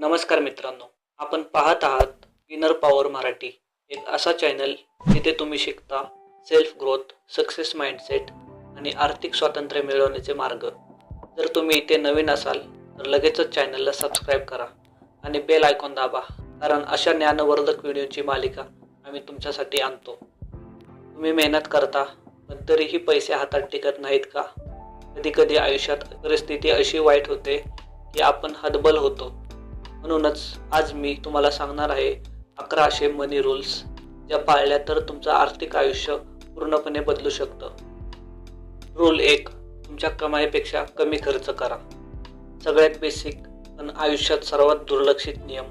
नमस्कार मित्रांनो आपण पाहत आहात इनर पॉवर मराठी. एक असा चॅनल जिथे तुम्ही शिकता सेल्फ ग्रोथ सक्सेस माइंडसेट आणि आर्थिक स्वातंत्र्य मिळवण्याचे मार्ग. जर तुम्ही इथे नवीन असाल तर लगेचच चॅनलला सबस्क्राईब करा आणि बेल आयकॉन दाबा कारण अशा ज्ञानवर्धक व्हिडिओची मालिका आम्ही तुमच्यासाठी आणतो. तुम्ही मेहनत करता पण तरीही पैसे हातात टिकत नाहीत का? कधी कधी आयुष्यात परिस्थिती अशी वाईट होते की आपण हतबल होतो. म्हणूनच आज मी तुम्हाला सांगणार आहे अकराशे मनी रूल्स ज्या पाळल्या तर तुमचं आर्थिक आयुष्य पूर्णपणे बदलू शकतं. रूल एक तुमच्या कमाईपेक्षा कमी खर्च करा. सगळ्यात बेसिक पण आयुष्यात सर्वात दुर्लक्षित नियम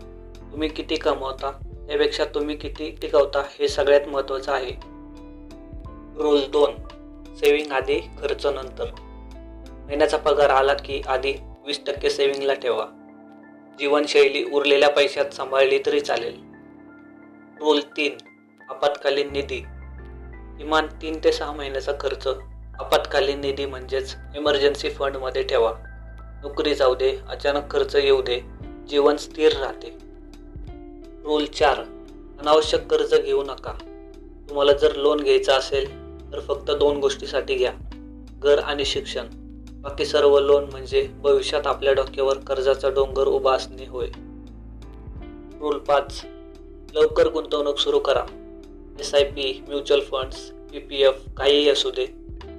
तुम्ही किती कमवता त्यापेक्षा तुम्ही किती टिकवता हे सगळ्यात महत्त्वाचं आहे. रूल दोन सेविंग आधी खर्च नंतर. महिन्याचा पगार आला की आधी वीस टक्के सेविंगला ठेवा. जीवनशैली उरलेल्या पैशात सांभाळली तरी चालेल. रोल तीन आपत्कालीन निधी. किमान तीन ते सहा महिन्याचा खर्च आपत्कालीन निधी म्हणजेच इमर्जन्सी फंडमध्ये ठेवा. नोकरी जाऊ दे अचानक खर्च येऊ दे जीवन स्थिर राहते. रूल चार अनावश्यक कर्ज घेऊ नका. तुम्हाला जर लोन घ्यायचं असेल तर फक्त दोन गोष्टीसाठी घ्या. घर आणि शिक्षण. बाकी सर्व लोन म्हणजे भविष्यात आपल्या डोक्यावर कर्जाचा डोंगर उभा असणे होय. रूल पाच. लवकर गुंतवणूक सुरू करा. S I P mutual funds P P F काहीही असू दे.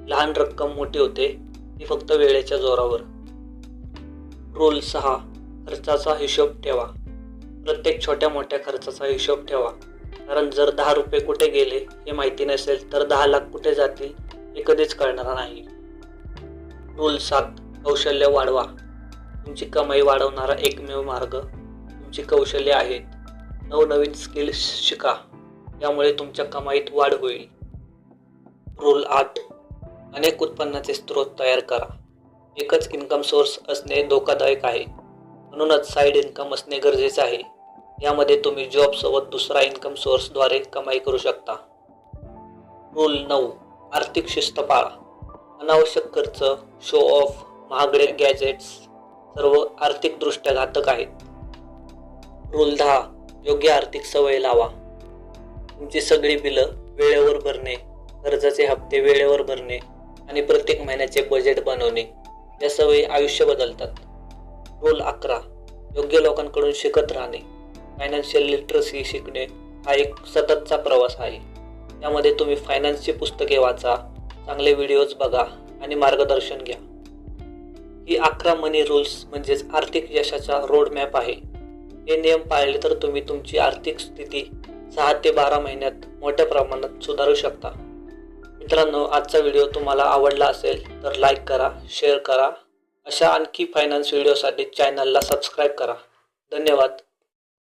लहान रक्कम मोठी होते ती फक्त वेळेच्या जोरावर. रूल सहा. खर्चाचा हिशोब ठेवा. प्रत्येक छोट्या मोठ्या खर्चाचा हिशोब ठेवा. कारण जर दहा रुपये कुठे गेले हे माहिती नसेल तर दहा लाख कुठे जातील हे कधीच कळणार नाही. रूल सात कौशल्य वाढवा. तुमची कमाई वाढवणारा एकमेव मार्ग तुमची कौशल्य आहेत. नवनवीन स्किल्स शिका. यामुळे तुमच्या कमाईत वाढ होईल. रूल आठ. अनेक उत्पन्नाचे स्रोत तयार करा. एकच इन्कम सोर्स असणे धोकादायक आहे. म्हणूनच साईड इन्कम असणे गरजेचे आहे. यामध्ये तुम्ही जॉबसोबत दुसरा इन्कम सोर्सद्वारे कमाई करू शकता. रूल नऊ. आर्थिक शिस्त पाळा. अनावश्यक खर्च शो ऑफ महागडे गॅजेट्स सर्व आर्थिकदृष्ट्या घातक आहेत. रूल दहा योग्य आर्थिक सवय लावा. तुमची सगळी बिलं वेळेवर भरणे कर्जाचे हप्ते वेळेवर भरणे आणि प्रत्येक महिन्याचे बजेट बनवणे या सवयी आयुष्य बदलतात. रोल अकरा योग्य लोकांकडून शिकत राहणे. फायनान्शियल लिटरसी शिकणे हा एक सततचा प्रवास आहे. त्यामध्ये तुम्ही फायनान्सची पुस्तके वाचा चांगले व्हिडिओज बघा आणि मार्गदर्शन घ्या. ही अकरा मनी रूल्स म्हणजेच आर्थिक यशाचा रोड मॅप आहे. हे नियम पाळले तर तुम्ही तुमची आर्थिक स्थिती सहा ते बारा महिन्यात मोठ्या प्रमाणात सुधारू शकता. मित्रांनो आजचा व्हिडिओ तुम्हाला आवडला असेल तर लाईक करा शेअर करा. अशा आणखी फायनान्स व्हिडिओसाठी चॅनलला सबस्क्राईब करा. धन्यवाद.